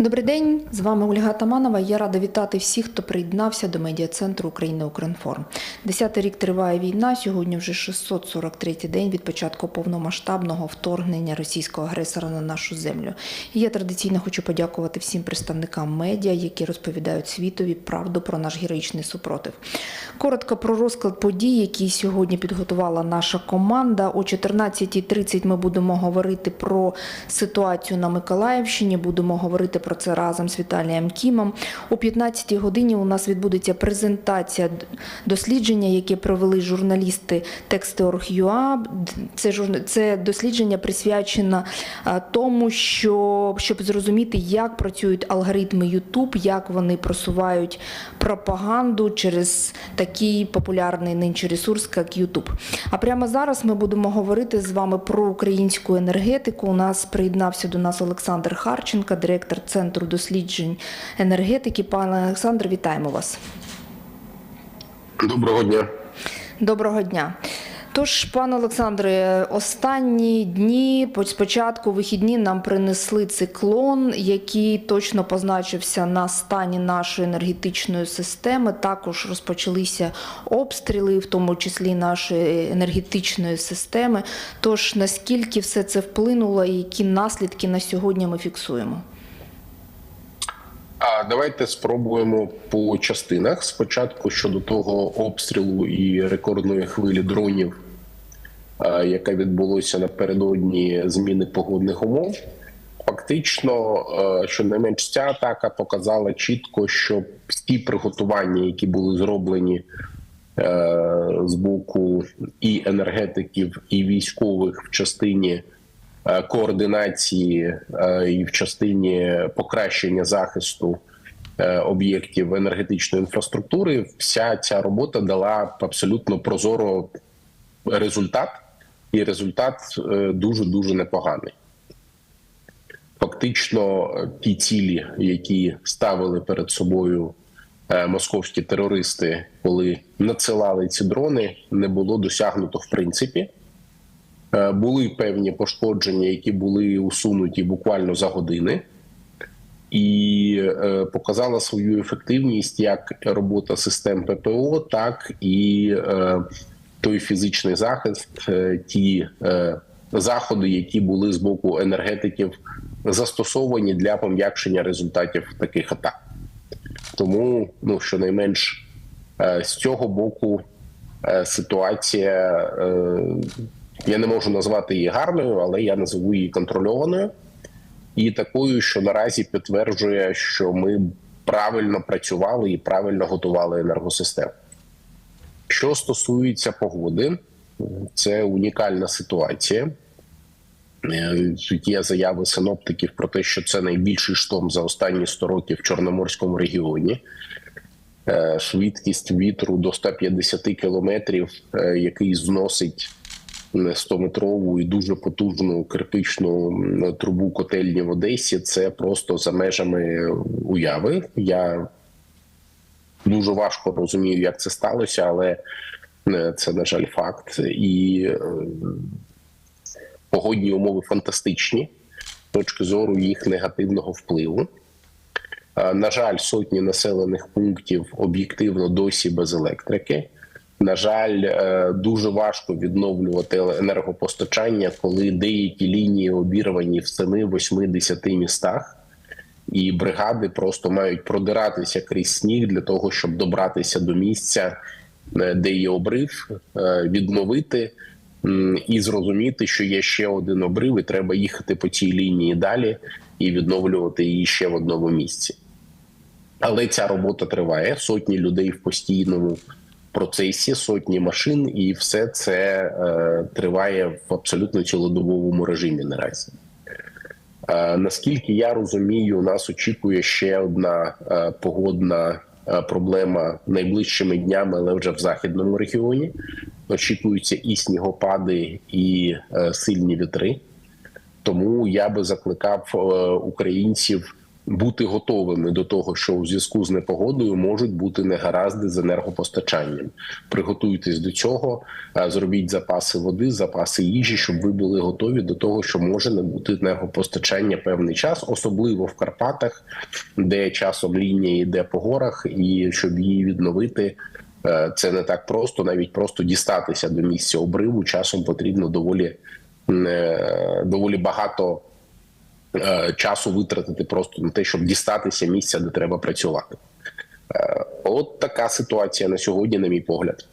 Добрий день, з вами Ольга Таманова. Я рада вітати всіх, хто приєднався до медіа-центру України Укрінформ. Десятий рік триває війна. Сьогодні вже 643-й день від початку повномасштабного вторгнення російського агресора на нашу землю. І я традиційно хочу подякувати всім представникам медіа, які розповідають світові правду про наш героїчний супротив. Коротко про розклад подій, які сьогодні підготувала наша команда. О 14.30 ми будемо говорити про ситуацію на Миколаївщині. Будемо говорити про це разом з Віталієм Кімом. О 15-й годині у нас відбудеться презентація дослідження, яке провели журналісти Тексти.org.ua. Це це дослідження присвячено тому, що щоб зрозуміти, як працюють алгоритми YouTube, як вони просувають пропаганду через такий популярний нинче ресурс, як YouTube. А прямо зараз ми будемо говорити з вами про українську енергетику. У нас приєднався до нас Олександр Харченко, директор Центру досліджень енергетики. Пане Олександр, вітаємо вас. Доброго дня. Доброго дня. Тож, пане Олександре, останні дні, по- спочатку вихідні, нам принесли циклон, який точно позначився на стані нашої енергетичної системи. Також розпочалися обстріли, в тому числі нашої енергетичної системи. Тож наскільки все це вплинуло і які наслідки на сьогодні ми фіксуємо? А давайте спробуємо по частинах. Спочатку щодо того обстрілу і рекордної хвилі дронів, яка відбулося напередодні зміни погодних умов. Фактично, е, щонайменш ця атака показала чітко, що всі приготування, які були зроблені е, з боку і енергетиків, і військових в частині координації е, і в частині покращення захисту е, об'єктів енергетичної інфраструктури, вся ця робота дала абсолютно прозоро результат, і результат дуже дуже непоганий. Фактично, е, ті цілі, які ставили перед собою е, московські терористи, коли надсилали ці дрони, не було досягнуто в принципі. Е, Були певні пошкодження, які були усунуті буквально за години, і е, показала свою ефективність як робота систем ППО, так і е, той фізичний захист, ті заходи, які були з боку енергетиків застосовані для пом'якшення результатів таких атак. Тому, ну щонайменш е, з цього боку ситуація. Я не можу назвати її гарною, але я назову її контрольованою і такою, що наразі підтверджує, що ми правильно працювали і правильно готували енергосистему. Що стосується погоди, це унікальна ситуація. Е, Є заяви синоптиків про те, що це найбільший шторм за останні 100 років в Чорноморському регіоні. Е, Швидкість вітру до 150 кілометрів, е, який зносить 100-метрову і дуже потужну кирпичну трубу котельні в Одесі. Це просто за межами уяви. Я дуже важко розумію, як це сталося, але е, це на жаль факт. І е, погодні умови фантастичні з точки зору їх негативного впливу. Е, На жаль, сотні населених пунктів об'єктивно досі без електрики. На жаль, е, дуже важко відновлювати енергопостачання, коли деякі лінії обірвані в 7, 8, 10 містах, і бригади просто мають продиратися крізь сніг для того, щоб добратися до місця, е, де є обрив, е, відновити і зрозуміти, що є ще один обрив, і треба їхати по цій лінії далі і відновлювати її ще в одному місці. Але ця робота триває. Сотні людей в постійному процесі, сотні машин, і все це е, триває в абсолютно цілодобовому режимі наразі. Е, наскільки я розумію, нас очікує ще одна е, погодна е, проблема найближчими днями, але вже в західному регіоні. Очікуються і снігопади, і е, сильні вітри. Тому я би закликав е, українців бути готовими до того, що у зв'язку з непогодою можуть бути негаразди з енергопостачанням. Приготуйтесь до цього, е, зробіть запаси води, запаси їжі, щоб ви були готові до того, що може не бути енергопостачання певний час, особливо в Карпатах, де часом лінія йде по горах, і щоб її відновити. е, Це не так просто, навіть просто дістатися до місця обриву. Часом потрібно доволі е, доволі багато часу витратити просто на те, щоб дістатися місця, де треба працювати. Е, От така ситуація на сьогодні, на мій погляд.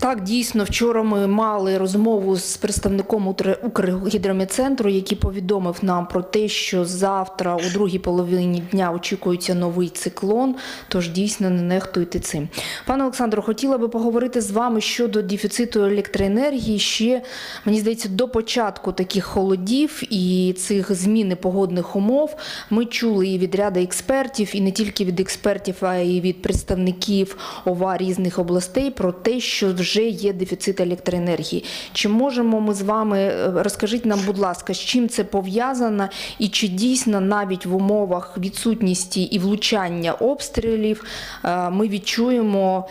Так, дійсно, вчора ми мали розмову з представником Укр- Укргідрометцентру, який повідомив нам про те, що завтра, у другій половині дня, очікується новий циклон. Тож дійсно не нехтуйте цим. Пане Олександро, хотіла би поговорити з вами щодо дефіциту електроенергії. Ще мені здається, до початку таких холодів і цих зміни погодних умов ми чули і від ряду експертів, і не тільки від експертів, а й від представників ОВА різних областей про те, що вже є дефіцит електроенергії. Чи можемо ми з вами е, розкажіть нам, будь ласка, з чим це пов'язано, і чи дійсно навіть в умовах відсутності і влучання обстрілів е, ми відчуємо.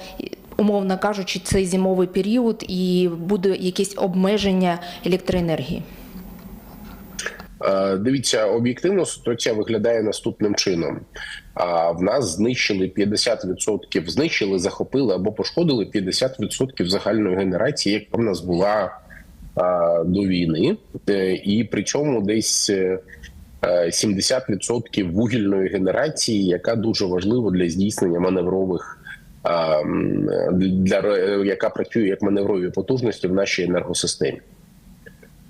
Умовно кажучи, цей зимовий період і буде якесь обмеження електроенергії. Е, Дивіться, об'єктивно ситуація виглядає наступним чином. В нас знищили 50%, знищили, захопили або пошкодили 50% загальної генерації, яка в нас була до війни, Е, і при цьому десь е, е, 70% вугільної генерації, яка дуже важлива для здійснення маневрових. Для яка працює як маневрові потужності в нашій енергосистемі,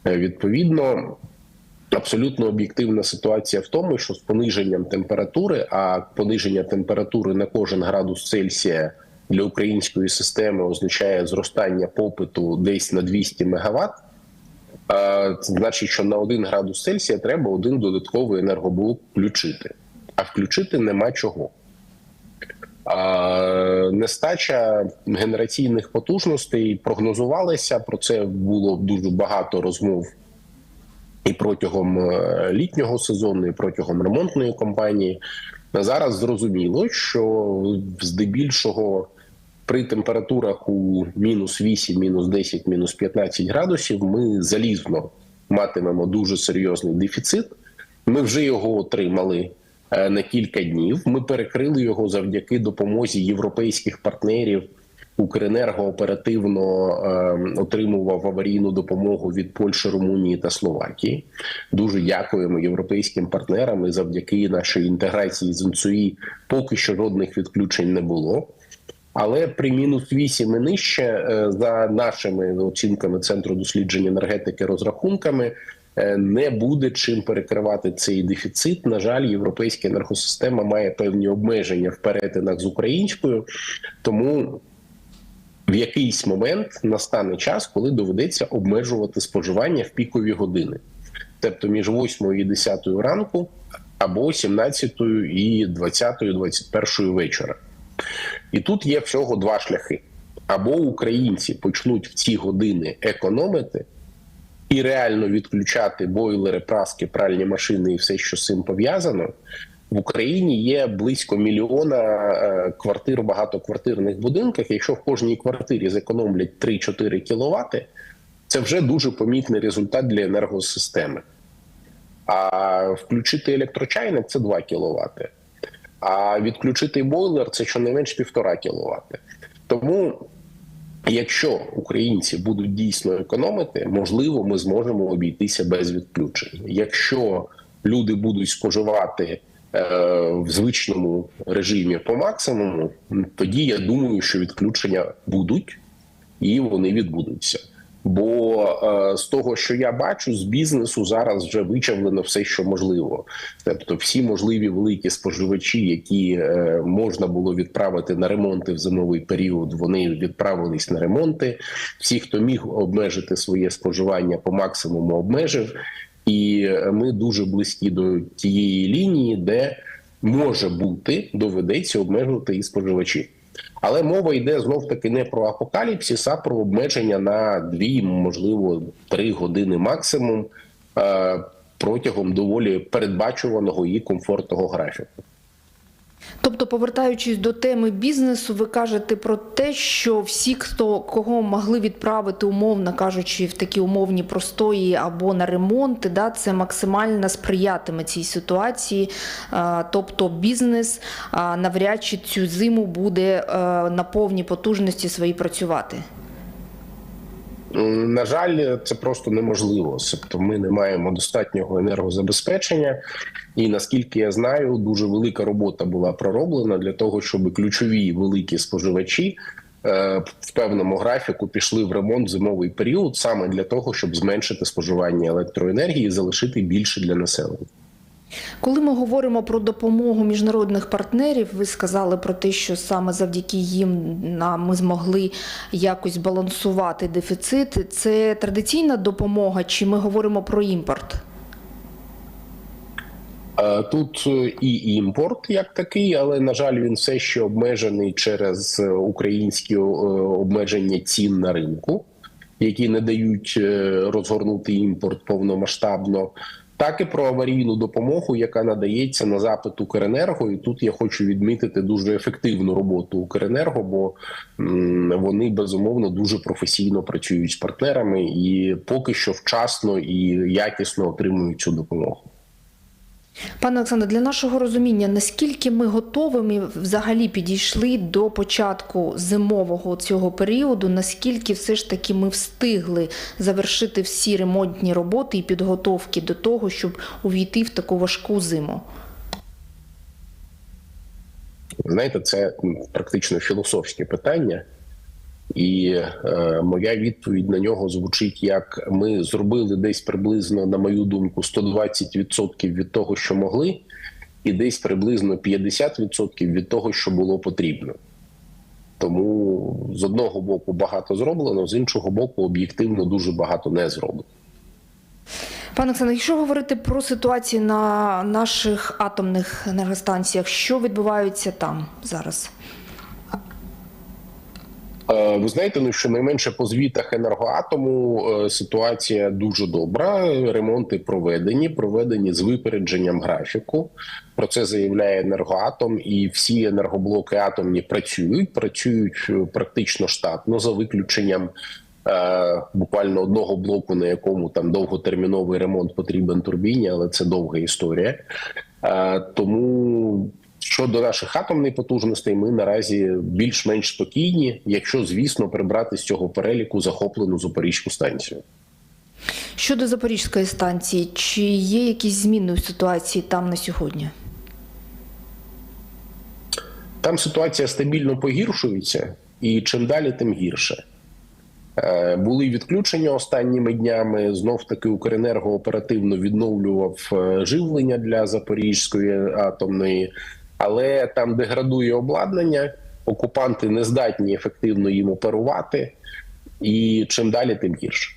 Е, відповідно, Абсолютно об'єктивна ситуація в тому, що з пониженням температури, а пониження температури на кожен градус Цельсія для української системи означає зростання попиту десь на 200 МВт. Значить, що на 1 градус Цельсія треба один додатковий енергоблок включити, а включити нема чого. Нестача генераційних потужностей прогнозувалася. Про це було дуже багато розмов і протягом е, літнього сезону, і протягом ремонтної кампанії. Зараз зрозуміло, що здебільшого при температурах у мінус 8, мінус 10, мінус 15 градусів ми залізно матимемо дуже серйозний дефіцит. Ми вже його отримали е, на кілька днів. Ми перекрили його завдяки допомозі європейських партнерів. Укренерго оперативно е, отримував аварійну допомогу від Польщі, Румунії та Словакії. Дуже дякуємо європейським партнерам. І завдяки нашій інтеграції з НЦУІ поки що жодних відключень не було. Але при мінус 8 і нижче, е, за нашими оцінками Центру досліджень енергетики розрахунками, е, не буде чим перекривати цей дефіцит. На жаль, європейська енергосистема має певні обмеження в перетинах з українською, тому в якийсь момент настане час, коли доведеться обмежувати споживання в пікові години, тобто між 8 і 10 ранку, або 17 і 20, 21 вечора. І тут є всього два шляхи: або українці почнуть в ці години економити і реально відключати бойлери, праски, пральні машини і все, що з цим пов'язано. В Україні є близько мільйона е, квартир в багатоквартирних будинках. Якщо в кожній квартирі зекономлять 3-4 кВт, це вже дуже помітний результат для енергосистеми. А включити електрочайник це 2 кВт. А відключити бойлер це щонайменш 1,5 кВт. Тому, якщо українці будуть дійсно економити, можливо, ми зможемо обійтися без відключень. Якщо люди будуть споживати в звичному режимі по максимуму, тоді я думаю, що відключення будуть і вони відбудуться. Бо е, з того, що я бачу, з бізнесу зараз вже вичавлено все, що можливо. Тобто, всі можливі великі споживачі, які е, можна було відправити на ремонти в зимовий період, вони відправились на ремонти. Всі, хто міг обмежити своє споживання по максимуму, обмежив. І ми дуже близькі до тієї лінії, де може бути доведеться обмежувати і споживачі. Але мова йде знов таки не про апокаліпсис, а про обмеження на дві, можливо, три години максимум. Е, протягом доволі передбачуваного і комфортного графіку. Тобто, повертаючись до теми бізнесу, ви кажете про те, що всі, хто кого могли відправити, умовно кажучи, в такі умовні простої або на ремонти, да, це максимально сприятиме цій ситуації. Тобто бізнес навряд чи цю зиму буде е, на повній потужності свої працювати. На жаль, це просто неможливо. Тобто ми не маємо достатнього енергозабезпечення, і наскільки я знаю, дуже велика робота була пророблена для того, щоб ключові великі споживачі е, в певному графіку пішли в ремонт зимовий період, саме для того, щоб зменшити споживання електроенергії і залишити більше для населення. Коли ми говоримо про допомогу міжнародних партнерів, ви сказали про те, що саме завдяки їм ми змогли якось балансувати дефіцит. Це традиційна допомога, чи ми говоримо про імпорт? Е, Тут е, і імпорт як такий, але на жаль, він все ще обмежений через е, українські обмеження цін на ринку, які не дають розгорнути імпорт повномасштабно. Так і про аварійну допомогу, яка надається на запит Укренерго. І тут я хочу відмітити дуже ефективну роботу Укренерго, бо вони безумовно дуже професійно працюють з партнерами і поки що вчасно і якісно отримують цю допомогу. Пане Олександре, для нашого розуміння, наскільки ми готовими взагалі підійшли до початку зимового цього періоду, наскільки все ж таки ми встигли завершити всі ремонтні роботи і підготовки до того, щоб увійти в таку важку зиму? Знаєте, це практично філософське питання, і е, моя відповідь на нього звучить як ми зробили десь приблизно, на мою думку, 120% від того, що могли, і десь приблизно 50% від того, що було потрібно. Тому з одного боку багато зроблено, з іншого боку, об'єктивно дуже багато не зроблено. Пане Оксано, якщо говорити про ситуацію на наших атомних енергостанціях, що відбувається там зараз? Е, Ви знаєте, ну щонайменше по звітах енергоатому е, ситуація дуже добра. Ремонти проведені, проведені з випередженням графіку. Про це заявляє енергоатом, і всі енергоблоки атомні працюють, працюють е, практично штатно за виключенням. Буквально одного блоку, на якому там довготерміновий ремонт потрібен турбіні, але це довга історія. Тому Щодо наших атомних потужностей, ми наразі більш-менш спокійні, якщо звісно прибрати з цього переліку захоплену Запорізьку станцію. Щодо Запорізької станції, чи є якісь зміни у ситуації там на сьогодні? Там ситуація стабільно погіршується, і чим далі, тим гірше. Е, Були відключення останніми днями. Знов таки Укренерго оперативно відновлював е, живлення для Запорізької атомної, але там деградує обладнання. Окупанти не здатні ефективно їм оперувати, і чим далі, тим гірше.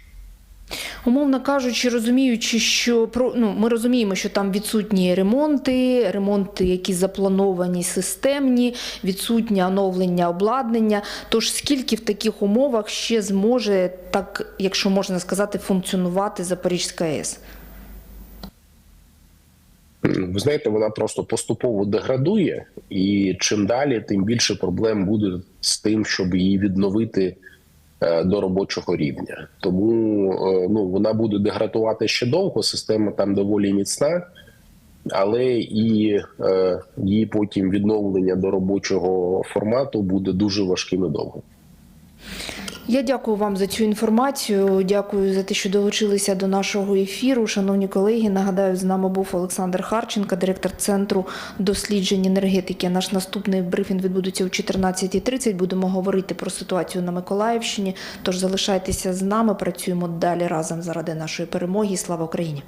Умовно кажучи, розуміючи, що ну ми розуміємо, що там відсутні ремонти, ремонти, які заплановані системні, відсутнє оновлення обладнання. Тож скільки в таких умовах ще зможе так, якщо можна сказати, функціонувати Запорізька АЕС? Ви знаєте, вона просто поступово деградує, і чим далі, тим більше проблем буде з тим, щоб її відновити е, до робочого рівня. Тому е, ну вона буде деградувати ще довго. Система там доволі міцна, але і е, її потім відновлення до робочого формату буде дуже важким і довгим. Я дякую вам за цю інформацію. Дякую за те, що долучилися до нашого ефіру. Шановні колеги, нагадаю, з нами був Олександр Харченко, директор центру досліджень енергетики. Наш наступний брифінг відбудеться о 14.30. Будемо говорити про ситуацію на Миколаївщині. Тож залишайтеся з нами. Працюємо далі разом заради нашої перемоги. Слава Україні!